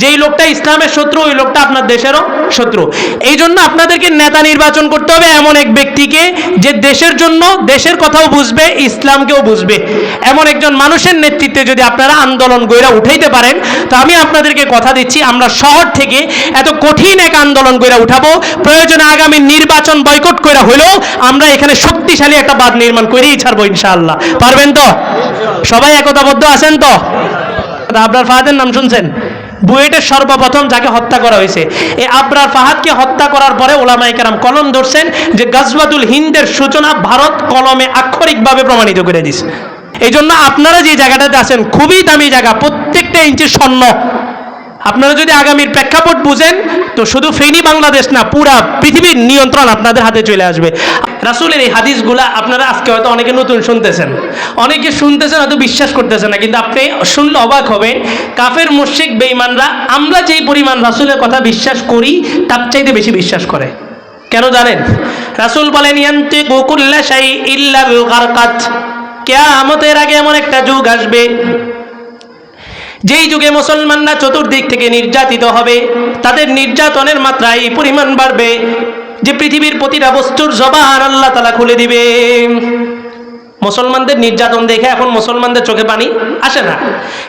যেই লোকটা ইসলামের শত্রু, ওই লোকটা আপনার দেশেরও শত্রু। এই জন্য আপনাদেরকে নেতা নির্বাচন করতে হবে এমন এক ব্যক্তিকে যে দেশের জন্য দেশের কথাও বুঝবে, ইসলামকেও বুঝবে। এমন একজন মানুষের নেতৃত্বে যদি আপনারা আন্দোলন গইরা উঠাইতে পারেন, তো আমি আপনাদেরকে কথা দিচ্ছি, আমরা শহর থেকে এত কঠিন এক আন্দোলন গইরা উঠাবো। প্রয়োজনে আগামী নির্বাচন বয়কট করে হলেও আমরা এখানে শক্তিশালী একটা বাদ নির্মাণ করেই ছাড়বো ইনশাআল্লাহ। পারবেন তো? সবাই একতাবদ্ধ আছেন তো? আপনার ফাহাদের নাম শুনছেন? বুয়েটের সর্বপ্রথম যাকে হত্যা করা হয়েছে। এই আবরার ফাহাদকে হত্যা করার পরে ওলামাই কারাম কলম ধরছেন যে গাজবাতুল হিন্দের সূচনা ভারত কলমে আক্ষরিকভাবে প্রমাণিত করে দিয়েছে এই জন্য আপনারা যে জায়গাটাতে আছেন, খুবই দামি জায়গা, প্রত্যেকটা ইঞ্চি স্বর্ণ। আপনারা যদি আগামীর প্রেক্ষাপট বুঝেন, তো শুধু ফেনি বাংলাদেশ না, পুরা পৃথিবীর নিয়ন্ত্রণ আপনাদের হাতে চলে আসবে। রাসুলের এই হাদিসগুলা আপনারা আজকে হয়তো অনেকে নতুন শুনতেছেন। অনেকে শুনতেছেন, হয়তো বিশ্বাস করতেছেন না, কিন্তু আপনি শুনলে অবাক হবেন, কাফের মুশিক বেঈমানরা, আমরা যেই পরিমাণ রাসুলের কথা বিশ্বাস করি, তার চাইতে বেশি বিশ্বাস করে। কেন জানেন? রাসুল বলেন ইয়ান্তে গোকুল্লা শাই ইল্লাল গারকাত। কেয়ামতের আগে এমন একটা যুগ আসবে যেই যুগে মুসলমানরা চতুর্দিক থেকে নির্যাতিত হবে, তাদের নির্যাতনের মাত্রা এই পরিমাণ বাড়বে যে পৃথিবীর প্রতিটা বস্তুর জবান আল্লাহ তালা খুলে দিবে। মুসলমানদের নির্যাতন দেখে এখন মুসলমানদের চোখে পানি আসে না।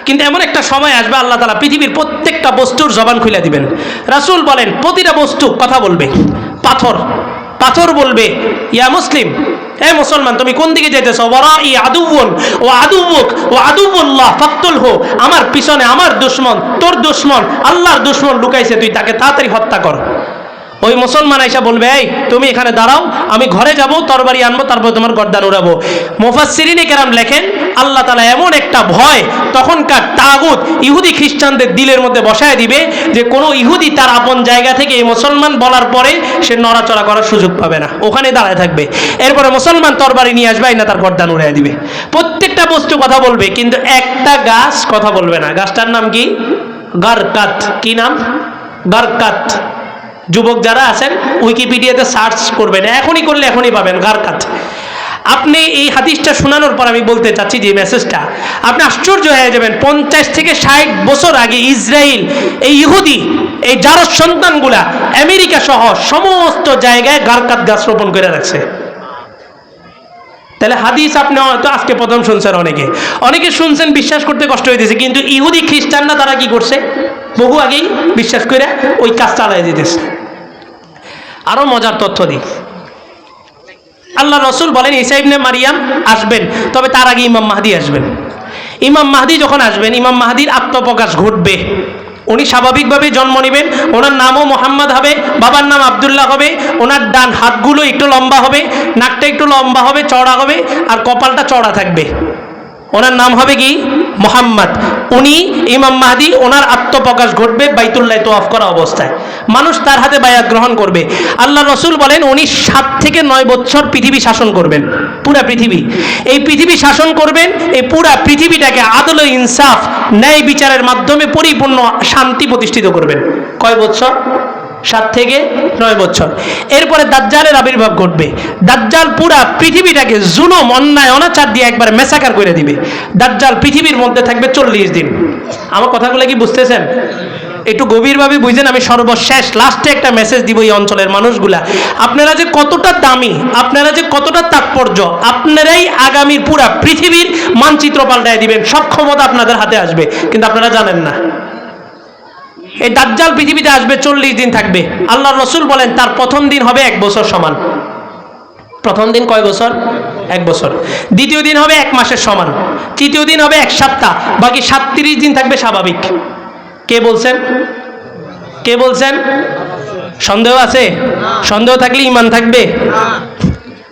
কিন্তু এমন একটা সময় আসবে, আল্লাহ তালা পৃথিবীর প্রত্যেকটা বস্তুর জবান খুলে দিবেন। রাসূল বলেন, প্রতিটা বস্তু কথা বলবে, পাথর। পাথর বলবে, ইয়া মুসলিম, এ মুসলমান, তুমি কোন দিকে যেতেছ ওরা ই আদুবন ও আদুবুক ও আদুবুল্লাহ ফাক্তুল হো, আমার পিছনে আমার দুশ্মন, তোর দুশ্মন, আল্লাহর দুশ্মন লুকাইছে, তুই তাকে তাড়াতাড়ি হত্যা কর। ওই মুসলমান আইসা বলবে, এই, তুমি এখানে দাঁড়াও, আমি ঘরে যাব, তরবারি আনব, তারপর তোমার গর্দান উড়াবো। মুফাসসিরিনে কেরাম লেখেন, আল্লাহ তালা এমন একটা ভয় তখনকার তাগুত ইহুদি খ্রিস্টানদের দিলের মধ্যে বসায় দিবে যে কোনো ইহুদি তার আপন জায়গা থেকে এই মুসলমান বলার পরে সে নড়াচড়া করার সুযোগ পাবে না। ওখানে দাঁড়ায় থাকবে। এরপরে মুসলমান তরবারি নিয়ে আসবে না তার গর্দান উড়াই দিবে। প্রত্যেকটা বস্তু কথা বলবে, কিন্তু একটা গাছ কথা বলবে না। গাছটার নাম কি? গারকাত। কি নাম? গারকাত। যুবক যারা আছেন উইকিপিডিয়াতে সার্চ করবেন। এখনই করলে এখনই পাবেন গারকাত আপনি এই হাদিসটা শোনানোর পর আমি বলতে চাচ্ছি যে মেসেজটা আপনি আশ্চর্য হয়ে যাবেন, পঞ্চাশ থেকে ষাট বছর আগে ইসরায়েল এই ইহুদি, এই জারজ সন্তানগুলা আমেরিকা সহ সমস্ত জায়গায় গারকাত গাছ রোপণ করে রাখছে তাহলে হাদিস আপনি হয়তো আজকে প্রথম শুনছেন অনেকে। অনেকে শুনছেন, বিশ্বাস করতে কষ্ট হইতেছে, কিন্তু ইহুদি খ্রিস্টানরা তারা কি করছে? বহু আগেই বিশ্বাস করে ওই কাজ চালাই দিতেছে। আরও মজার তথ্য দিই। আল্লাহ রসুল বলেন ইসাইবনে মারিয়াম আসবেন, তবে তার আগে ইমাম মাহাদি আসবেন। ইমাম মাহাদি যখন আসবেন, ইমাম মাহাদির আত্মপ্রকাশ ঘটবে। উনি স্বাভাবিকভাবে জন্ম নেবেন, ওনার নামও মোহাম্মদ হবে, বাবার নাম আবদুল্লাহ হবে, ওনার ডান হাতগুলো একটু লম্বা হবে, নাকটা একটু লম্বা হবে চড়া হবে, আর কপালটা চড়া থাকবে। ওনার নাম হবে কি? মোহাম্মদ। উনি ইমাম মাহাদি, ওনার আত্মপ্রকাশ ঘটবে, বাইতুল্লাহ তোয়াফ করা অবস্থায়। মানুষ তার হাতে বায়াত গ্রহণ করবে। আল্লাহ রসুল বলেন, উনি সাত থেকে নয় বছর পৃথিবী শাসন করবেন, পুরা পৃথিবী। এই পৃথিবী শাসন করবেন, এই পুরা পৃথিবীটাকে আদল ইনসাফ, ন্যায় বিচারের মাধ্যমে পরিপূর্ণ শান্তি প্রতিষ্ঠিত করবেন। কয় বছর? সাত থেকে নয় বছর। এরপরে দাজ্জালের আবির্ভাব ঘটবে। দাজ্জাল পুরা পৃথিবীটাকে জুলুম, অন্যায়, অনাচার দিয়ে একবার মেসাকার করে দিবে। দাজ্জাল পৃথিবীর মধ্যে থাকবে চল্লিশ দিন। আমার কথাগুলো কি বুঝতেছেন? একটু গভীরভাবে বুঝছেন আমি সর্বশেষ লাস্টে একটা মেসেজ দিব এই অঞ্চলের মানুষগুলা। আপনারা যে কতটা দামি, আপনারা যে কতটা তাৎপর্য, আপনারাই আগামীর পুরা পৃথিবীর মানচিত্র পাল্টায় দিবেন। সব ক্ষমতা আপনাদের হাতে আসবে, কিন্তু আপনারা জানেন না। এই দাজ্জাল পৃথিবীতে আসবে, চল্লিশ দিন থাকবে। আল্লাহ রসুল বলেন, তার প্রথম দিন হবে এক বছর সমান। প্রথম দিন কয় বছর? এক বছর। দ্বিতীয় দিন হবে এক মাসের সমান। তৃতীয় দিন হবে এক সপ্তাহ। বাকি সাতত্রিশ দিন থাকবে স্বাভাবিক। কে বলছেন? কে বলছেন? সন্দেহ আছে? সন্দেহ থাকলে ইমান থাকবে?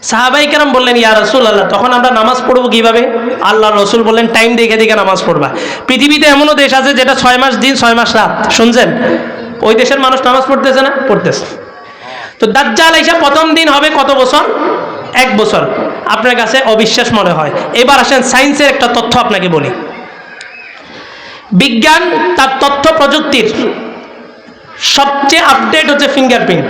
সাহাবাই কেরাম বললেন, ইয়া রসুল আল্লাহ তখন আমরা নামাজ পড়ব কীভাবে? আল্লাহ রসুল বললেন, টাইম দেখে দেখে নামাজ পড়বা। পৃথিবীতে এমনও দেশ আছে যেটা ছয় মাস দিন, ছয় মাস রাত। শুনছেন? ওই দেশের মানুষ নামাজ পড়তেছে না? পড়তেছে। তো দাজ্জাল এসে প্রথম দিন হবে কত বছর? এক বছর। আপনার কাছে অবিশ্বাস মনে হয়। এবার আসেন সায়েন্সের একটা তথ্য আপনাকে বলি। বিজ্ঞান তার তথ্য প্রযুক্তির সবচেয়ে আপডেট হচ্ছে ফিঙ্গারপ্রিন্ট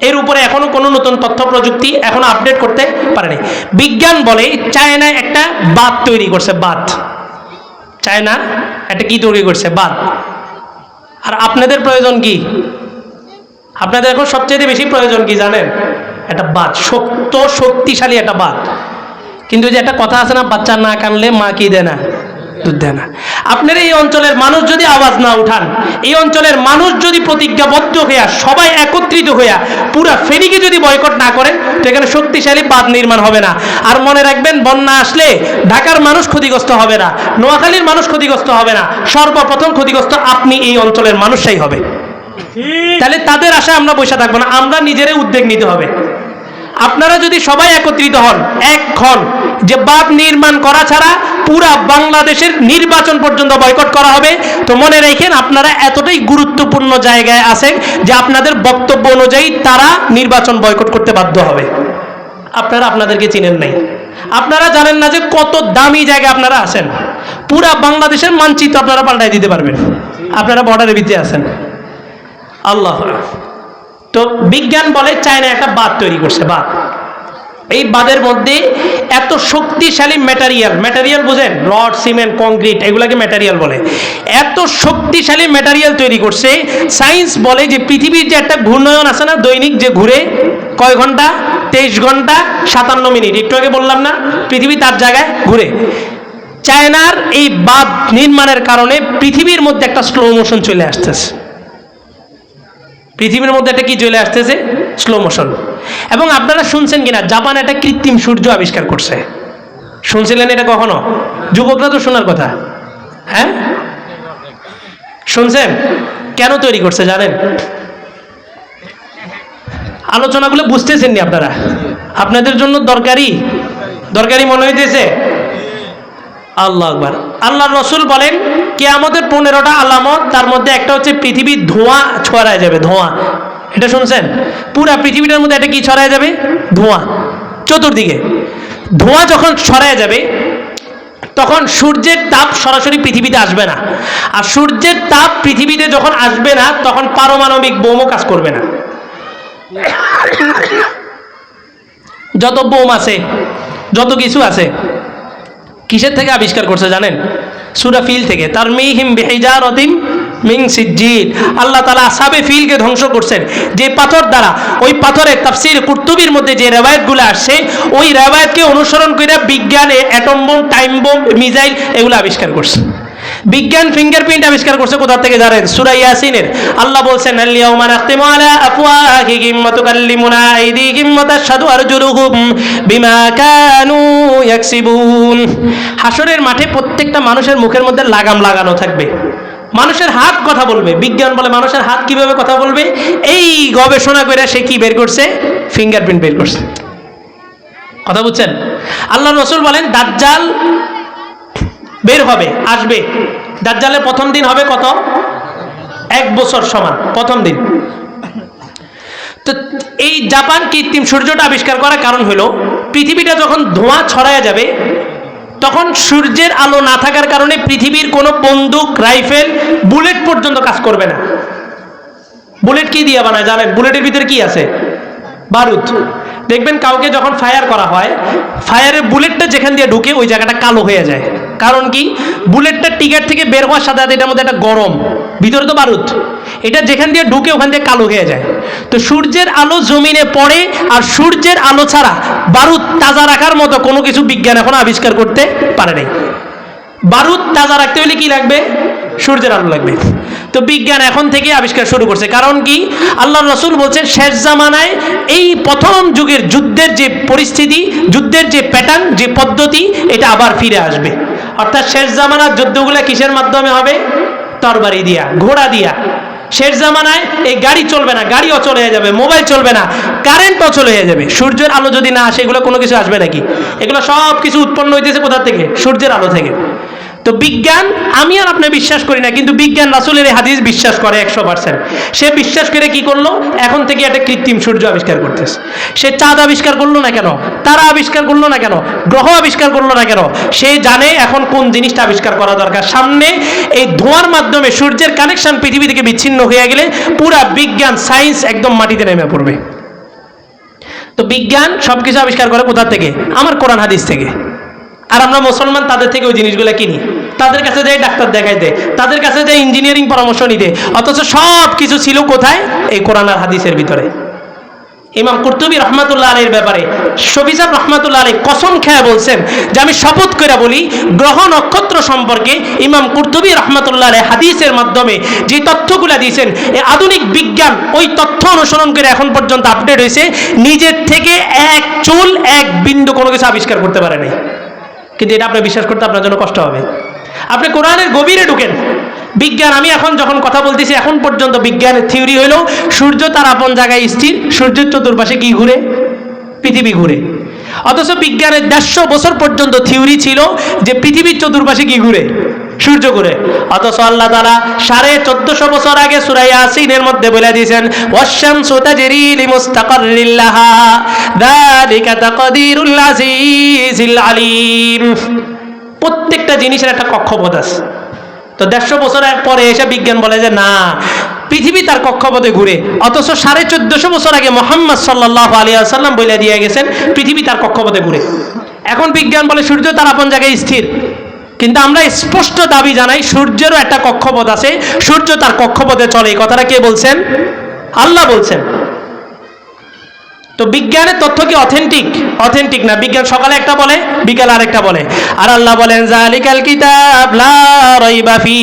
এর উপরে এখনও কোনো নতুন তথ্য প্রযুক্তি এখনও আপডেট করতে পারেনি। বিজ্ঞান বলে চায়না একটা বাত তৈরি করছে বাত চায়না একটা কি তৈরি করছে বাদ আর আপনাদের প্রয়োজন কি? আপনাদের এখন সবচেয়ে বেশি প্রয়োজন কি জানেন? একটা বাদ শক্ত শক্তিশালী একটা বাদ কিন্তু যে একটা কথা আছে না, বাচ্চা না কানলে মা কি দেয় না? দুধ দেয় না। আপনার এই অঞ্চলের মানুষ যদি আওয়াজ না উঠান এই অঞ্চলের মানুষ যদি প্রতিজ্ঞাবদ্ধ হইয়া সবাই একত্রিত হইয়া পুরা ফেরিকে যদি বয়কট না করেন তো এখানে শক্তিশালী বাঁধ নির্মাণ হবে না। আর মনে রাখবেন বন্যা আসলে ঢাকার মানুষ ক্ষতিগ্রস্ত হবে না নোয়াখালীর মানুষ ক্ষতিগ্রস্ত হবে না। সর্বপ্রথম ক্ষতিগ্রস্ত আপনি এই অঞ্চলের মানুষটাই হবে। তাহলে তাদের আশায় আমরা বসে থাকব না আমরা নিজেরাই উদ্যোগ নিতে হবে। আপনারা যদি সবাই একত্রিত হন এক হন যে বাঁধ নির্মাণ করা ছাড়া পুরা বাংলাদেশের নির্বাচন পর্যন্ত বয়কট করা হবে। তো মনে রেখেন, আপনারা এতটাই গুরুত্বপূর্ণ জায়গায় আছেন যে আপনাদের বক্তব্য অনুযায়ী তারা নির্বাচন বয়কট করতে বাধ্য হবে। আপনারা আপনাদেরকে চিনেন নাই। আপনারা জানেন না যে কত দামি জায়গায় আপনারা আছেন। পুরা বাংলাদেশের মানচিত্র আপনারা পাল্টাই দিতে পারবেন। আপনারা বর্ডারের ভিতরে আছেন। আল্লাহ। তো বিজ্ঞান বলে চায়না একটা বাঁধ তৈরি করছে, বাঁধ। এই বাঁধের মধ্যে এত শক্তিশালী ম্যাটারিয়াল ম্যাটারিয়াল বুঝেন? রড, সিমেন্ট কংক্রিট এগুলাকে ম্যাটারিয়াল বলে। এত শক্তিশালী ম্যাটারিয়াল তৈরি করছে সায়েন্স বলে যে পৃথিবীর যে একটা ঘূর্ণয়ন আছে না, দৈনিক যে ঘুরে কয় ঘণ্টা? তেইশ ঘণ্টা, সাতান্ন মিনিট। একটু আগে বললাম না, পৃথিবী তার জায়গায় ঘুরে। চায়নার এই বাঁধ নির্মাণের কারণে পৃথিবীর মধ্যে একটা স্লো মোশন চলে আসতেছে। পৃথিবীর মধ্যে একটা কি চলে আসতেছে? স্লো মোশন এবং আপনারা শুনছেন কিনা? জাপান একটা কৃত্রিম সূর্য আবিষ্কার করছে। শুনছিলেন এটা কখনো? যুবকরা তো শোনার কথা। হ্যাঁ? শুনছেন? কেন তৈরি করছে জানেন? আলোচনাগুলো বুঝতেছেন নি আপনারা। আপনাদের জন্য দরকারি। দরকারি মনে হইতেছে। আল্লাহ আকবার। আল্লাহ রসুল বলেন কে আমাদের পনেরোটা আলামত, তার মধ্যে একটা হচ্ছে পৃথিবীর ধোঁয়া ছড়ায় যাবে, ধোঁয়া। এটা শুনছেন? পুরা পৃথিবীটার মধ্যে এটা কি ছড়ায় যাবে? ধোঁয়া। চতুর্দিকে। ধোঁয়া যখন ছড়ায় যাবে, তখন সূর্যের তাপ সরাসরি পৃথিবীতে আসবে না। আর সূর্যের তাপ পৃথিবীতে যখন আসবে না, তখন পারমাণবিক বোমও কাজ করবে না। যত বোম আছে, যত কিছু আছে, কিসের থেকে আবিষ্কার করছে জানেন? সুরা ফিল থেকে। তার মিহিম বেহিজার অতিম মিং সিজ্জিল আল্লাহ তালা আসাবে ফিলকে ধ্বংস করছেন। যে পাথর দ্বারা, ওই পাথরের তাফসির কুর্তুবির মধ্যে যে রেওয়ায়তগুলো আসছে, ওই রেওয়ায়তকে অনুসরণ করে বিজ্ঞানে atom bomb time bomb missile এগুলো আবিষ্কার করছে। বিজ্ঞান ফিঙ্গারপ্রিন্ট আবিষ্কার করছে কোথা থেকে জানেন? সূরা ইয়াসিনের। আল্লাহ বলছেন আল-ইয়াউমা নাখতিমু আলা আফওয়াহিহিম ওয়া তুকাল্লিমুনা আইদিহিম ওয়া তাশহাদু আরজুলুহুম বিমা কানু ইয়াকসিবুন। হাসরের মাঠে প্রত্যেকটা মানুষের মুখের মধ্যে লাগাম লাগানো থাকবে। মানুষের হাত কথা বলবে। বিজ্ঞান বলে মানুষের হাত কীভাবে কথা বলবে? এই গবেষণা করে সে কি বের করছে? ফিঙ্গারপ্রিন্ট বের করছে। কথা বুঝছেন? আল্লাহ রসুল বলেন, দাজ্জাল বের হবে, আসবে। দাজ্জালের প্রথম দিন হবে কত? এক বছর সমান, প্রথম দিন। তো এই জাপান কৃত্রিম সূর্যটা আবিষ্কার করার কারণ হলো, পৃথিবীটা যখন ধোঁয়া ছড়ায় যাবে তখন সূর্যের আলো না থাকার কারণে পৃথিবীর কোনো বন্দুক, রাইফেল, বুলেট পর্যন্ত কাজ করবে না। বুলেট কি দিয়ে বানায় জানেন? বুলেটের ভিতরে কি আছে? বারুদ। দেখবেন কাউকে যখন ফায়ার করা হয়, ফায়ারের বুলেটটা যেখান দিয়ে ঢুকে ওই জায়গাটা কালো হয়ে যায়। কারণ কি? বুলেটটা টিকার থেকে বের হওয়ার সাথে সাথে এটার মধ্যে একটা গরম। ভিতরে তো বারুদ। এটা যেখান দিয়ে ঢুকে ওখান দিয়ে কালো হয়ে যায়। তো সূর্যের আলো জমিনে পড়ে আর সূর্যের আলো ছাড়া বারুদ তাজা রাখার মতো কোনো কিছু বিজ্ঞান এখন আবিষ্কার করতে পারে নাই। বারুদ তাজা রাখতে হলে কি লাগবে? সূর্যের আলো লাগবে। তো বিজ্ঞান এখন থেকে আবিষ্কার শুরু করছে। কারণ কি? আল্লাহ রসুল বলছেন, শেষ জামানায় এই প্রথম যুগের যুদ্ধের যে পরিস্থিতি, যুদ্ধের যে প্যাটার্ন যে পদ্ধতি, এটা আবার ফিরে আসবে। অর্থাৎ শেষ জামানার যুদ্ধগুলো কিসের মাধ্যমে হবে? তরবারি দিয়া, ঘোড়া দিয়া। শেষ জামানায় এই গাড়ি চলবে না গাড়ি অচল হয়ে যাবে, মোবাইল চলবে না কারেন্ট অচল হয়ে যাবে। সূর্যের আলো যদি না আসে, এগুলো কোনো কিছু আসবে নাকি? এগুলো সব কিছু উৎপন্ন হইতেছে কোথা থেকে? সূর্যের আলো থেকে। তো বিজ্ঞান, আমি আর আপনি বিশ্বাস করি না, কিন্তু বিজ্ঞান রাসুলের এই হাদিস বিশ্বাস করে একশো পার্সেন্ট সে বিশ্বাস করে কি করল? এখন থেকে একটা কৃত্রিম সূর্য আবিষ্কার করতেছে। সে চাঁদ আবিষ্কার করল না কেন? তারা আবিষ্কার করল না কেন? গ্রহ আবিষ্কার করল না কেন? সে জানে এখন কোন জিনিসটা আবিষ্কার করা দরকার। সামনে এই ধোঁয়ার মাধ্যমে সূর্যের কানেকশন পৃথিবী থেকে বিচ্ছিন্ন হয়ে গেলে পুরা বিজ্ঞান সায়েন্স একদম মাটিতে নেমে পড়বে। তো বিজ্ঞান সব কিছু আবিষ্কার করে কোথা থেকে? আমার কোরআন হাদিস থেকে। আর আমরা মুসলমান তাদের থেকে ওই জিনিসগুলো কিনি। তাদের কাছে যাই ডাক্তার দেখাই দেয় তাদের কাছে যাই ইঞ্জিনিয়ারিং পরামর্শ নিতে অথচ সব কিছু ছিল কোথায়? এই কোরআন আর হাদিসের ভিতরে। ইমাম কুর্তুবি রহমাতুল্লাহ আলীর ব্যাপারে শফিসাব রহমাতুল্লাহ আলী কসম খেয়ে বলছেন যে আমি শপথ করে বলি, গ্রহ নক্ষত্র সম্পর্কে ইমাম কুর্তুবি রহমাতুল্লাহ আলী হাদিসের মাধ্যমে যে তথ্যগুলো দিয়েছেন এই আধুনিক বিজ্ঞান ওই তথ্য অনুসরণ করে এখন পর্যন্ত আপডেট হয়েছে, নিজের থেকে এক চুল, এক বিন্দু কোনো কিছু আবিষ্কার করতে পারে নাই। কিন্তু এটা আপনার বিশ্বাস করতে আপনার জন্য কষ্ট হবে। আপনি কোরআনের গভীরে ঢুকেন। বিজ্ঞান, আমি এখন যখন কথা বলতেছি, এখন পর্যন্ত বিজ্ঞানের থিওরি হইল সূর্য তার আপন জায়গায় স্থির, সূর্যের চতুর্পাশে কি ঘুরে? পৃথিবী ঘুরে। অথচ বিজ্ঞানের দেড়শো বছর পর্যন্ত থিওরি ছিল যে পৃথিবীর চতুর্পাশে কি ঘুরে? সূর্য ঘুরে অথচ আল্লাহ তারা সাড়ে চোদ্দশো বছর আগে সুরাই আসিনের মধ্যে বলে দিয়েছেন ওয়াশাম সুতা জেরিল মুস্তাকারিল্লাহা দালিকা তাকদিরুল আলিম প্রত্যেকটা জিনিসের একটা কক্ষপথ আছে। তো দেড়শো বছর পরে এসে বিজ্ঞান বলে যে, না, পৃথিবী তার কক্ষপথে ঘুরে। অথচ সাড়ে চোদ্দশো বছর আগে মোহাম্মদ সাল্লাহ আলিয়া সাল্লাম বলে দিয়ে গেছেন, পৃথিবী তার কক্ষপথে ঘুরে। এখন বিজ্ঞান বলে সূর্য তার আপন জায়গায় স্থির। কিন্তু আমরা স্পষ্ট দাবি জানাই, সূর্যেরও একটা কক্ষপথ আছে। সূর্য তার কক্ষপথে চলে। এই কথাটা কে বলছেন? আল্লাহ বলছেন। তো বিজ্ঞানের তথ্য কি অথেন্টিক অথেন্টিক না। বিজ্ঞান সকালে একটা বলে, বিকালে আরেকটা বলে। আর আল্লাহ বলেন, জালিকাল কিতাব লা রাইবা ফি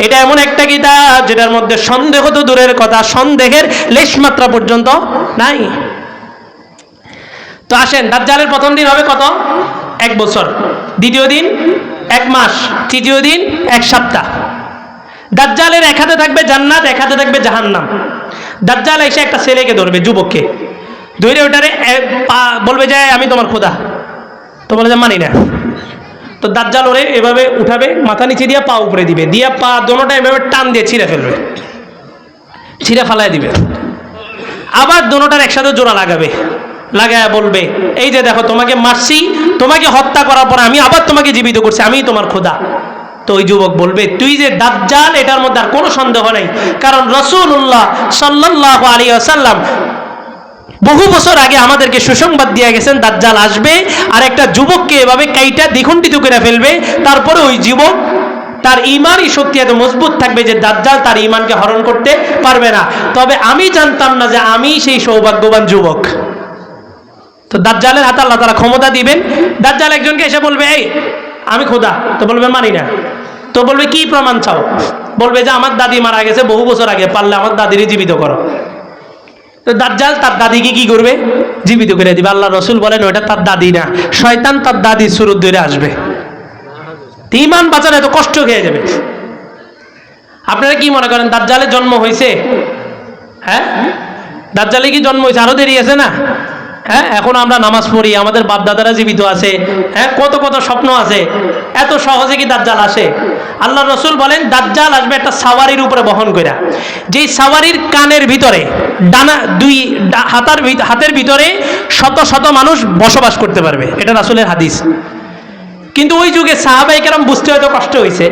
এটা এমন একটা কিতাব যেটার মধ্যে সন্দেহ তো দূরের কথা, সন্দেহের লেশ মাত্রা পর্যন্ত নাই। তো আসেন, দাজ্জালের প্রথম দিন হবে কত? এক বছর। দ্বিতীয় দিন এক মাস, তৃতীয় দিন এক সপ্তাহ। দাজ্জালের এক হাতে থাকবে জান্নাত, এক হাতে থাকবে জাহান্নাম। দাজ্জাল এসে একটা ছেলেকে ধরবে, যুবককে। ধরে ওটারে বলবে যে, আমি তোমার খোদা। তো বলে যে, মানি না। তো দাজ্জাল ওরে এভাবে উঠাবে, মাথা নিচে দিয়ে পা উপরে দিবে। দিয়ে পা দোনোটা এভাবে টান দিয়ে ছিঁড়ে ফেলবে। ছিঁড়ে ফালাই দিবে। আবার দোনোটার একসাথে জোড়া লাগাবে। লাগায় বলবে, এই যে দেখো, তোমাকে মারছি, তোমাকে হত্যা করার পর আমি আবার তোমাকে জীবিত করছি, আমি তোমার খোদা। তো ওই যুবক বলবে, তুই যে দাজ্জাল, এটার মধ্যে আর কোনো সন্দেহ নেই। কারণ রসুল্লাহ সাল্লাহ আলী আসাল্লাম বহু বছর আগে আমাদেরকে সুসংবাদ দিয়ে গেছেন, দাজ্জাল আসবে, আর একটা যুবককে এভাবে কাইটা দ্বিখণ্ডিত করে ফেলবে, তারপরে ওই যুবক তার ইমানই শক্তি এত মজবুত থাকবে যে দাজ্জাল তার ইমানকে হরণ করতে পারবে না। তবে আমি জানতাম না যে আমি সেই সৌভাগ্যবান যুবক। তো দাজ্জালের হাতে আল্লাহ তারা ক্ষমতা দিবেন। দাজ্জাল একজনকে এসে বলবে, এই, আমি খোদা, তো বলবে, মানি না। তো বলবে, কি প্রমাণ চাও? বলবে যে, আমার দাদি মারা গেছে বহু বছর আগে, পারলে আমার দাদিরই জীবিত করো। তো দাজ্জাল তার দাদিকে কি করবে? জীবিত করে দিবে। আল্লাহ রসুল বলেন ওটা তার দাদি না, শয়তান তার দাদির সুরত ধরে আসবে। ইমান বাঁচানো এত কষ্ট খেয়ে যাবে। আপনারা কি মনে করেন দাজ্জালের জন্ম হয়েছে হ্যাঁ? দাজ্জালে কি জন্ম হয়েছে আরও দেরি আছে না? হ্যাঁ এখন আমরা নামাজ পড়ি, আমাদের বাপ দাদারা জীবিত আছে হ্যাঁ কত কত স্বপ্ন আছে, এত সহজে কি দাজ্জাল আসে? আল্লাহ রসুল বলেন, দাজ্জাল আসবে একটা সাওয়ারির উপরে বহন করে যেই সাওয়ারির কানের ভিতরে, ডানা, দুই হাতার হাতের ভিতরে শত শত মানুষ বসবাস করতে পারবে। এটা রাসুলের হাদিস। কিন্তু ওই যুগে সাহাবাই কেরাম বুঝতে হয়তো কষ্ট হয়েছে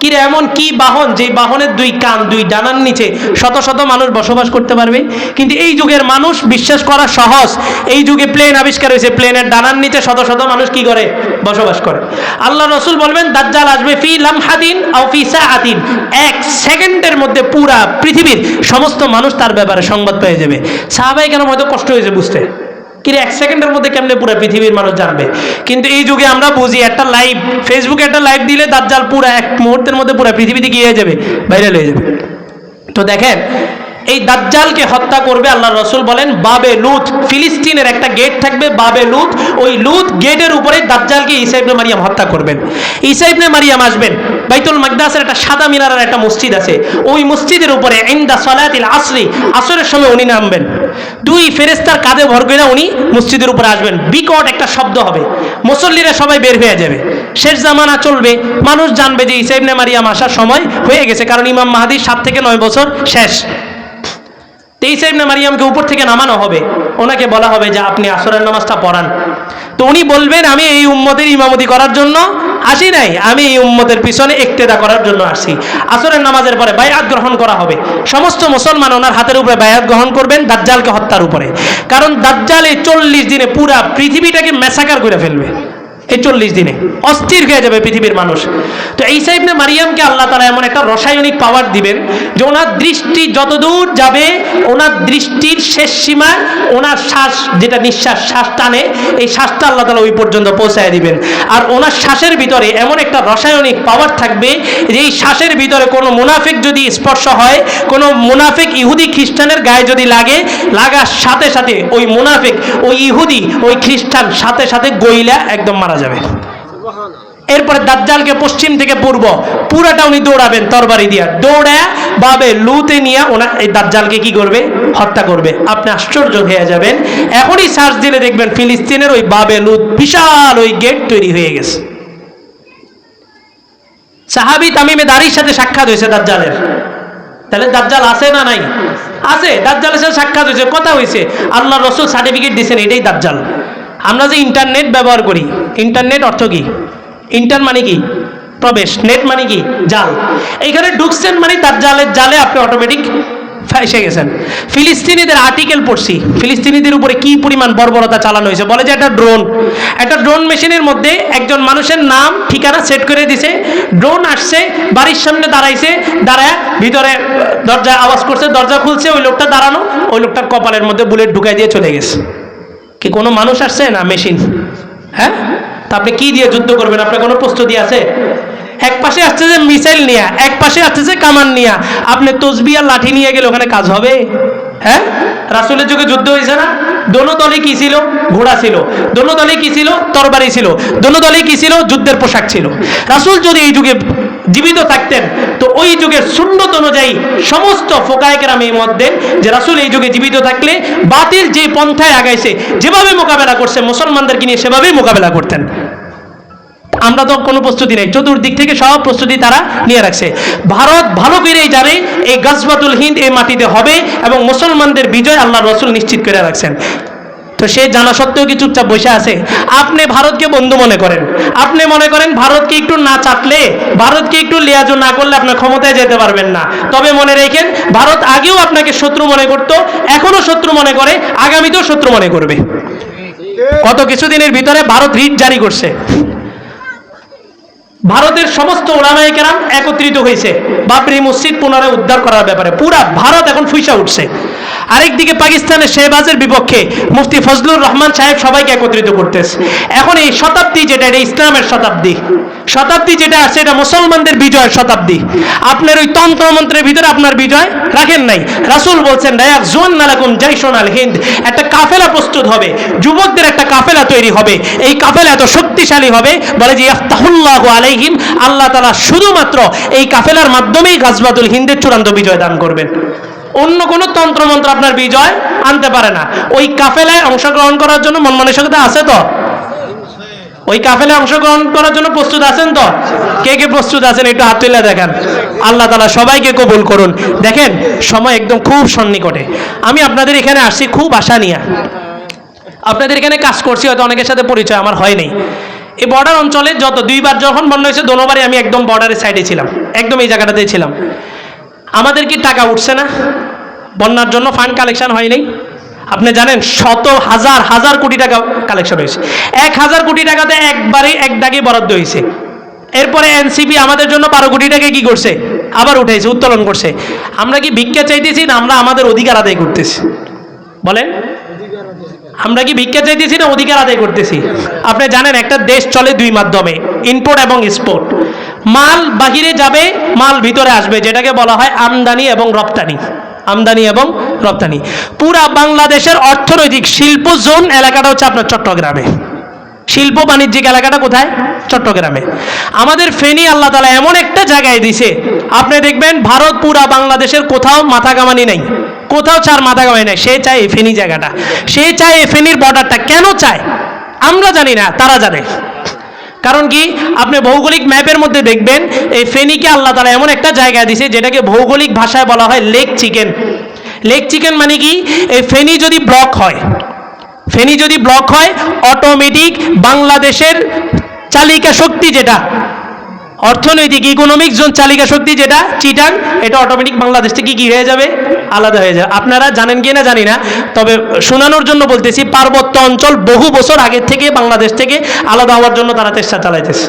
কি রে এমন কি বাহন যে বাহনের দুই কান, দুই ডানার নিচে শত শত মানুষ বসবাস করতে পারবে? কিন্তু এই যুগের মানুষ বিশ্বাস করা সহজ। এই যুগে প্লেন আবিষ্কার হয়েছে প্লেনের ডানার নিচে শত শত মানুষ কি করে? বসবাস করে। আল্লাহ রসুল বলবেন, দাজ্জাল আসবে ফি লামহাদিন আও ফি সাআতিন। এক সেকেন্ডের মধ্যে পুরা পৃথিবীর সমস্ত মানুষ তার ব্যাপারে সংবাদ পেয়ে যাবে। সাহাবাই কেন হয়তো কষ্ট হয়েছে বুঝতে। কিরে, এক সেকেন্ডের মধ্যে কেমনে পুরো পৃথিবীর মানুষ জানবে? কিন্তু এই যুগে আমরা বুঝি একটা লাইভ ফেসবুকে একটা লাইভ দিলে দাজ্জাল পুরো এক মুহূর্তের মধ্যে পুরো পৃথিবীতে গিয়ে যাবে ভাইরাল হয়ে যাবে। তো দেখেন এই দাজ্জালকে হত্যা করবে আল্লাহ রসুল বলেন, বাবে লুত, ফিলিস্তিনের একটা গেট থাকবে বাবে লুত। ওই লুত গেটের উপরে দাজ্জালকে ইসাইবনে মারিয়াম হত্যা করবেন। ইসাইবনে মারিয়াম আসবেন, বাইতুল মাকদাসের একটা সাদা মিনারের একটা মসজিদ আছে। ওই মসজিদের উপরে ইন্দা সলাতিল আসরি, আসরের সময় উনি নামবেন। দুই ফেরেস্তার কাঁধে ভর করে উনি মসজিদের উপরে আসবেন। বিকট একটা শব্দ হবে। মুসল্লিরা সবাই বের হয়ে যাবে। শেষ জামানা চলবে। মানুষ জানবে যে ইসাইবনে মারিয়াম আসার সময় হয়ে গেছে, কারণ ইমাম মাহাদির সাত থেকে নয় বছর শেষ। তেইশ ইবনে মারিয়ামকে উপর থেকে নামানো হবে। ওনাকে বলা হবে যে, আপনি আসরের নামাজটা পড়ান। তো উনি বলবেন, আমি এই উম্মতের ইমামতি করার জন্য আসি নাই। আমি এই উম্মতের পিছনে একটেদা করার জন্য আসি আসরের নামাজের পরে বায়াত গ্রহণ করা হবে। সমস্ত মুসলমান ওনার হাতের উপরে বায়াত গ্রহণ করবেন, দাজ্জালকে হত্যার উপরে। কারণ দাজ্জাল এই চল্লিশ দিনে পুরা পৃথিবীটাকে মেসাকার করে ফেলবে। এই চল্লিশ দিনে। অস্থির হয়ে যাবে পৃথিবীর মানুষ। তো এই সাহেবনে মারিয়ামকে আল্লাহ তালা এমন একটা রসায়নিক পাওয়ার দিবেন যে ওনার দৃষ্টি যতদূর যাবে, ওনার দৃষ্টির শেষ সীমা, ওনার শ্বাস, যেটা নিঃশ্বাস, শ্বাস টানে, এই শ্বাসটা আল্লাহ তালা ওই পর্যন্ত পৌঁছায় দিবেন। আর ওনার শ্বাসের ভিতরে এমন একটা রাসায়নিক পাওয়ার থাকবে, যে এই শ্বাসের ভিতরে কোনো মুনাফিক যদি স্পর্শ হয়, কোনো মুনাফিক ইহুদি খ্রিস্টানের গায়ে যদি লাগে, লাগার সাথে সাথে ওই মুনাফিক, ওই ইহুদি, ওই খ্রিস্টান সাথে সাথে গইলা একদম মারা যাবে। এরপরে দাজ্জালকে পশ্চিম থেকে পূর্ব, পুরাটা উনি দৌড়াবেন তরবারি দিয়া। দৌড়ায় বাবে লুতে নিয়ে ওনা এই দাজ্জালকে কি করবে? হত্যা করবে। আপনি আশ্চর্য হয়ে যাবেন। এখনই সার্চ দিলে দেখবেন ফিলিস্তিনের ওই বাবে লুত বিশাল ওই গেট তৈরি হয়ে গেছে। সাহাবি তামিমে দাঁড়ির সাথে সাক্ষাৎ হয়েছে দাজ্জালের। তাহলে দাজ্জাল আছে না নাই? আছে, দাজ্জালের সাথে সাক্ষাৎ হয়েছে। কথা হয়েছে আল্লাহ রসুল সার্টিফিকেট দিয়েছেন, এটাই দাজ্জাল। আমরা যে ইন্টারনেট ব্যবহার করি, ইন্টারনেট অর্থ কি? ইন্টার মানে কি? প্রবেশ নেট মানে কি? জাল এইখানে ঢুকছেন মানে দাজ্জালের জালে আপনি অটোমেটিক ফেসে গেছেন। ফিলিস্তিনিদের আর্টিকেল পড়ছি। ফিলিস্তিনিদের উপরে কি পরিমাণ বর্বরতা চালানো হয়েছে? বলে যে, একটা ড্রোন একটা ড্রোন মেশিনের মধ্যে একজন মানুষের নাম, ঠিকানা সেট করে দিছে। ড্রোন আসছে, বাড়ির সামনে দাঁড়াইছে, দাঁড়ায় ভিতরে দরজা আওয়াজ করছে, দরজা খুলছে, ওই লোকটা দাঁড়ানো, ওই লোকটার কপালের মধ্যে বুলেট ঢুকাই দিয়ে চলে গেছে। কি কোনো মানুষ আসছে না মেশিন হ্যাঁ? তা আপনি কি দিয়ে যুদ্ধ করবেন? আপনার কোনো প্রস্তুতি আছে? এক পাশে আসছে যে মিসাইল নিয়ে, এক পাশে আসছে যে কামান নিয়ে। আপনি তসবি আর লাঠি নিয়ে গেলে ওখানে কাজ হবে? হ্যাঁ? রাসুলের যুগে যুদ্ধ হয়েছে না? দোনো দলে কি ছিল? ঘোড়া ছিল। দোনো দলে কি ছিল? তরবারি ছিল। দোনো দলে কি ছিল? যুদ্ধের পোশাক ছিল। রাসুল যদি এই যুগে জীবিত থাকতেন, তো ওই যুগের সুন্নত অনুযায়ী সমস্ত ফোকায়কেরাম এই মত দেন যে রাসুল এই যুগে জীবিত থাকলে বাতিল যে পন্থায় আগাইছে, যেভাবে মোকাবেলা করছে, মুসলমানদেরকে নিয়ে সেভাবেই মোকাবেলা করতেন। আমরা তো কোনো প্রস্তুতি নেই। চতুর্দিক থেকে সব প্রস্তুতি তারা নিয়ে রাখছে। ভারত ভালো করেই জানে এই গজবাতুল হিন্দ এই মাটিতে হবে এবং মুসলমানদের বিজয় আল্লাহ রসুল নিশ্চিত করে রাখছেন। তো সে জানা সত্ত্বেও কি চুপচাপ বসে আছে? আপনি ভারতকে বন্ধু মনে করেন। আপনি মনে করেন ভারতকে একটু না চাটলে, ভারতকে একটু লিয়াজু না করলে আপনার ক্ষমতায় যেতে পারবেন না। তবে মনে রেখেন, ভারত আগেও আপনাকে শত্রু মনে করতো এখনও শত্রু মনে করে, আগামীতেও শত্রু মনে করবে। কত কিছুদিনের ভিতরে ভারত রিট জারি করছে। ভারতের সমস্ত ওলামাই কেরাম একত্রিত হয়েছে। বাবরি মসজিদ পুনরায় উদ্ধার করার ব্যাপারে। পুরা ভারত এখন ফুইসা উঠছে। আরেকদিকে পাকিস্তানের শেহবাজের বিপক্ষে মুফতি ফজলুর রহমান সাহেব সবাইকে একত্রিত করতেছে। এখন এই শতাব্দী যেটা, এটা ইসলামের শতাব্দী। শতাব্দী যেটা আছে, এটা মুসলমানদের বিজয়ের শতাব্দী। আপনার ওই তন্ত্রমন্ত্রের ভিতরে আপনার বিজয় রাখেন নাই। রাসুল বলছেন রায়াক জোয়ান নালাকুম জাইশন আল হিন্দ। একটা কাফেলা প্রস্তুত হবে, যুবকদের একটা কাফেলা তৈরি হবে। এই কাফেলা এত শক্তিশালী হবে, বলে যে ইফতাহুল্লাহু আলাইহিম। আল্লাহ তালা শুধুমাত্র এই কাফেলার মাধ্যমেই গাজবাতুল হিন্দের চূড়ান্ত বিজয় দান করবেন। অন্য কোনো তন্ত্রমন্ত্র আপনার বিজয় আনতে পারে না। ওই কাফেলায় অংশগ্রহণ করার জন্য মন মানসিকতা আছে তো? ওই কাফেলে অংশগ্রহণ করার জন্য প্রস্তুত আছেন তো? কে কে প্রস্তুত আছেন একটু হাত তুলে দেখেন। আল্লাহ তালা সবাইকে কবুল করুন। দেখেন, সময় একদম খুব সন্নিকটে। আমি আপনাদের এখানে আসছি খুব আশা নিয়ে। আপনাদের এখানে কাজ করছি, হয়তো অনেকের সাথে পরিচয় আমার হয়নি এই বর্ডার অঞ্চলে যত দুইবার যখন বন্যা হয়েছে, দোনোবারই আমি একদম বর্ডারের সাইডে ছিলাম। একদম এই জায়গাটাতেই ছিলাম। আমাদের কি টাকা উঠছে না? বন্যার জন্য ফান্ড কালেকশন হয়নি। আপনি জানেন, শত হাজার হাজার কোটি টাকা কালেকশন হয়েছে। এক হাজার কোটি টাকাতে একবারে এক দাগে বরাদ্দ হয়েছে। এরপরে এনসিপি আমাদের জন্য বারো কোটি টাকা কি করছে? আবার উঠেছে উত্তোলন করছে। আমরা কি ভিক্ষা চাইতেছি না? আমরা আমাদের অধিকার আদায় করতেছি। বলেন? আমরা কি ভিক্ষা চাইতেছি না অধিকার আদায় করতেছি? আপনি জানেন, একটা দেশ চলে দুই মাধ্যমে ইনপোর্ট এবং এক্সপোর্ট মাল বাহিরে যাবে, মাল ভিতরে আসবে, যেটাকে বলা হয় আমদানি এবং রপ্তানি। আমদানি এবং রপ্তানি। পুরা বাংলাদেশের অর্থনৈতিক শিল্প জোন এলাকাটা হচ্ছে আপনার চট্টগ্রামে। শিল্প বাণিজ্যিক এলাকাটা কোথায়? চট্টগ্রামে। আমাদের ফেনী আল্লাহ তালা এমন একটা জায়গায় দিছে আপনি দেখবেন ভারত পুরা বাংলাদেশের কোথাও মাথা কামানি নেই। কোথাও চার মাথা কামানি নেই। সে চায় ফেনী জায়গাটা। সে চায় ফেনীর বর্ডারটা কেন চায়? আমরা জানি না, তারা জানে। কারণ কি? আপনি ভৌগোলিক ম্যাপের মধ্যে দেখবেন, এই ফেনীকে আল্লাহ তালা এমন একটা জায়গা দিছে যেটাকে ভৌগোলিক ভাষায় বলা হয় লেক চিকেন। লেক চিকেন মানে কি? এই ফেনী যদি ব্লক হয় ফেনী যদি ব্লক হয় অটোমেটিক বাংলাদেশের চালিকা শক্তি যেটা, অর্থনৈতিক ইকোনমিক জোন চালিকা শক্তি যেটা চিটাং এটা অটোমেটিক বাংলাদেশ থেকে কি হয়ে যাবে? আলাদা হয়ে যাবে। আপনারা জানেন কি না জানি না, তবে শোনানোর জন্য বলতেছি, পার্বত্য অঞ্চল বহু বছর আগের থেকে বাংলাদেশ থেকে আলাদা হওয়ার জন্য তারা চেষ্টা চালাইতেছে।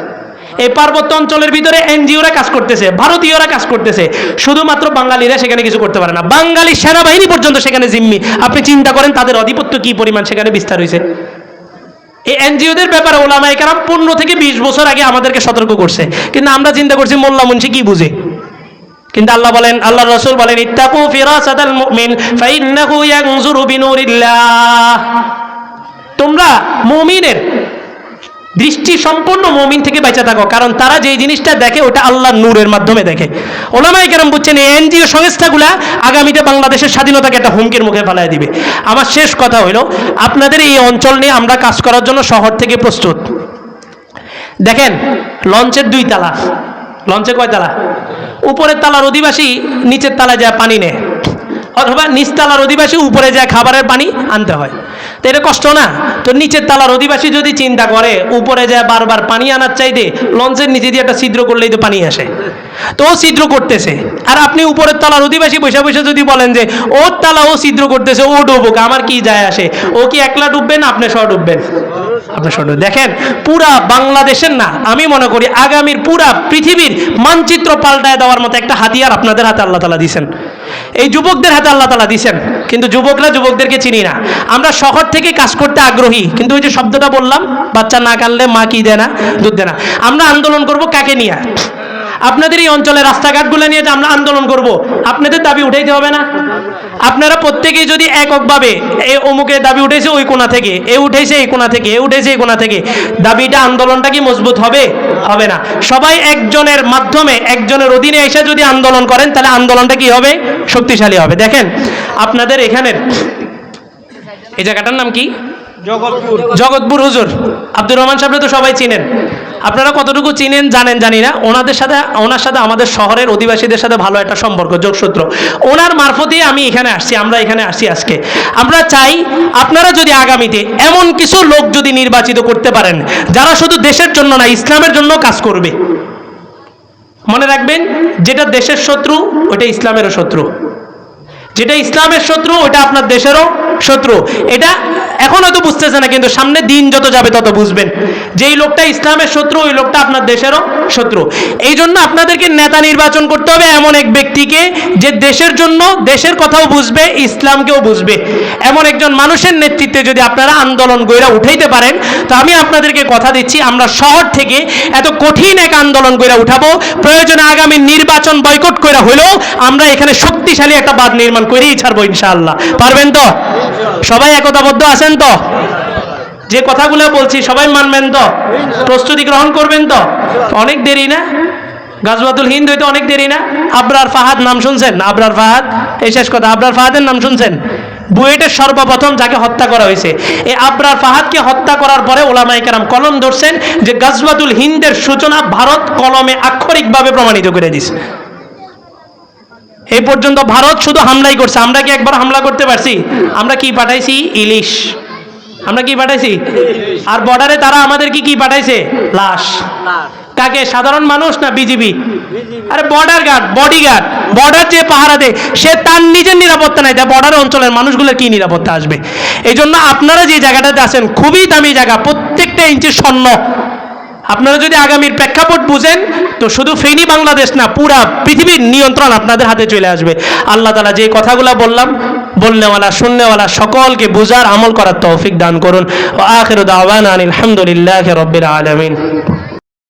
এই পার্বত্য অঞ্চলের ভিতরে এনজিওরা কাজ করতেছে, ভারতীয়রা কাজ করতেছে। শুধুমাত্র বাঙালিরা সেখানে কিছু করতে পারে না। বাঙালি সেনাবাহিনী পর্যন্ত সেখানে জিম্মি। আপনি চিন্তা করেন, তাদের আধিপত্য কি পরিমাণ? সেখানে বিস্তার হয়েছে। এই এনজিওদের ব্যাপারে ওলামাই কারাম পনেরো থেকে বিশ বছর আগে আমাদেরকে সতর্ক করছে। কিন্তু আমরা চিন্তা করছি, মোল্লা মুন্সি কি বুঝে? কিন্তু আল্লাহ বলেন আল্লাহ রসুল বলেন, ইত্তাকু ফিরাসাতাল মুমিন, ফাইন্নাহু ইয়ানজুরু বিনুরিল্লাহ। তোমরা মুমিনের দৃষ্টি সম্পূর্ণ মমিন থেকে বেঁচে থাকো, কারণ তারা যেই জিনিসটা দেখে ওটা আল্লাহ নূরের মাধ্যমে দেখে। ওলামাই কেরম বুঝছেন এই এনজিও সংস্থাগুলা আগামীতে বাংলাদেশের স্বাধীনতাকে একটা হুমকির মুখে ফেলাই দিবে। আমার শেষ কথা হইল, আপনাদের এই অঞ্চল নিয়ে আমরা কাজ করার জন্য শহর থেকে প্রস্তুত। দেখেন, লঞ্চের দুই তালা। লঞ্চে কয় তালা? উপরের তালার অধিবাসী নিচের তালায় যায় পানি নেয়, অথবা নিচতলার অধিবাসী উপরে যায় খাবারের পানি আনতে হয়। তো এটা কষ্ট না? তো নিচের তালার অধিবাসী যদি চিন্তা করে, উপরে যায় বারবার পানি আনার চাইতে লঞ্চের নিচে দিয়ে একটা ছিদ্র করলেই তো পানি আসে। তো ও ছিদ্র করতেছে। আর আপনি উপরের তালার অধিবাসী বসে বসে যদি বলেন যে, ওর তালা ও ছিদ্র করতেছে, ও ডুবুক, আমার কি যায় আসে? ও কি একলা ডুববেন আপনি সহ ডুববেন? আপনি সহ ডুববেন। দেখেন, পুরা বাংলাদেশের না, আমি মনে করি আগামীর পুরা পৃথিবীর মানচিত্র পাল্টায় দেওয়ার মতো একটা হাতিয়ার আপনাদের হাতে আল্লাহ তালা দিয়েছেন। এই যুবকদের হাতে আল্লাহ তালা দিয়েছেন, কিন্তু যুবকরা যুবকদেরকে চিনি না। আমরা শহর থেকে কাজ করতে আগ্রহী, কিন্তু ওই যে শব্দটা বললাম, বাচ্চা না কানলে মা কি দেয় না, দুধ দেয় না। আমরা আন্দোলন করব কাকে নিয়ে? আপনাদের এই অঞ্চলে রাস্তাঘাটগুলো নিয়ে যে আমরা আন্দোলন করব আপনাদের দাবি উঠাইতে হবে না? আপনারা প্রত্যেকেই যদি এককভাবে এ অমুকের দাবি উঠেছে ওই কোণা থেকে এ উঠেছে এই কোণা থেকে এ উঠেছে এই কোণা থেকে দাবিটা আন্দোলনটা কি মজবুত হবে? হবে না। সবাই একজনের মাধ্যমে একজনের অধীনে এসে যদি আন্দোলন করেন তাহলে আন্দোলনটা কি হবে? শক্তিশালী হবে। দেখেন আপনাদের এখানের এই জায়গাটার নাম কি? জগৎপুর। জগৎপুর হুজুর। আব্দুর রহমান সাহেব তো সবাই চিনেন। আপনারা কতটুকু চিনেন জানেন, জানি না। ওনাদের সাথে, ওনার সাথে আমাদের শহরের অধিবাসীদের সাথে ভালো একটা সম্পর্ক, যোগসূত্র। ওনার মারফতে আমি এখানে আসছি, আমরা এখানে আসছি আজকে। আমরা চাই আপনারা যদি আগামীতে এমন কিছু লোক যদি নির্বাচিত করতে পারেন, যারা শুধু দেশের জন্য না, ইসলামের জন্য কাজ করবে। মনে রাখবেন, যেটা দেশের শত্রু ওটা ইসলামেরও শত্রু। যেটা ইসলামের শত্রু ওটা আপনার দেশেরও শত্রু। এটা এখন হয়তো বুঝতেছে না, কিন্তু সামনে দিন যত যাবে তত বুঝবেন। যেই লোকটা ইসলামের শত্রু, ওই লোকটা আপনার দেশেরও শত্রু। এই জন্য আপনাদেরকে নেতা নির্বাচন করতে হবে এমন এক ব্যক্তিকে যে দেশের জন্য দেশের কথাও বুঝবে, ইসলামকেও বুঝবে। এমন একজন মানুষের নেতৃত্বে যদি আপনারা আন্দোলন গইরা উঠাইতে পারেন, তো আমি আপনাদেরকে কথা দিচ্ছি, আমরা শহর থেকে এত কঠিন এক আন্দোলন গইরা উঠাবো। প্রয়োজনে আগামী নির্বাচন বয়কট করে হলেও আমরা এখানে শক্তিশালী একটা বাদ নির্মাণ করেই ছাড়বো ইনশাআল্লাহ। পারবেন তো? সবাই একতাবদ্ধ আছেন তো? যে কথাগুলো বলছি সবাই মানবেন তো? প্রস্তুতি গ্রহণ করবেন তো? অনেক দেরি না? গাজওয়াতুল হিন্দ হইতে অনেক দেরি না? আবরার ফাহাদ নাম শুনছেন? আবরার ফাহাদ? এই শেষ কথা, আবরার ফাহাদের নাম শুনছেন? বুয়েটের সর্বপ্রথম যাকে হত্যা করা হয়েছে। এই আবরার ফাহাদকে হত্যা করার পরে ওলামাই কারাম কলম ধরছেন যে গাজওয়াতুল হিন্দের সূচনা ভারত কলমে আক্ষরিকভাবে প্রমাণিত করে দিছে এই পর্যন্ত ভারত শুধু হামলাই করছে। আমরা কি একবার হামলা করতে পারছি? আমরা কি পাঠাইছি? ইলিশ। আমরা কি পাঠাইছি? আর বর্ডারে তারা আমাদের কি কি পাঠাইছে? লাশ। কাকে? সাধারণ মানুষ না বিজিবি? আরে border guard body guard border যে পাহারা দেয়, সে তার নিজের নিরাপত্তা নাই। তা বর্ডার অঞ্চলের মানুষগুলোর কি নিরাপত্তা আসবে? এই জন্য আপনারা যে জায়গাটাতে আছেন, খুবই দামি জায়গা, প্রত্যেকটা ইঞ্চি স্বর্ণ। আপনারা যদি আগামীর প্রেক্ষাপট বুঝেন, তো শুধু ফেনী বাংলাদেশ না, পুরা পৃথিবীর নিয়ন্ত্রণ আপনাদের হাতে চলে আসবে। আল্লাহ তালা যে কথাগুলো বললাম, বলনেওয়ালা, শুননেওয়ালা, সকলকে বোঝার আমল করার তৌফিক দান করুন। আখের দাওয়ান আলহামদুলিল্লাহ রব্বির আলমিন।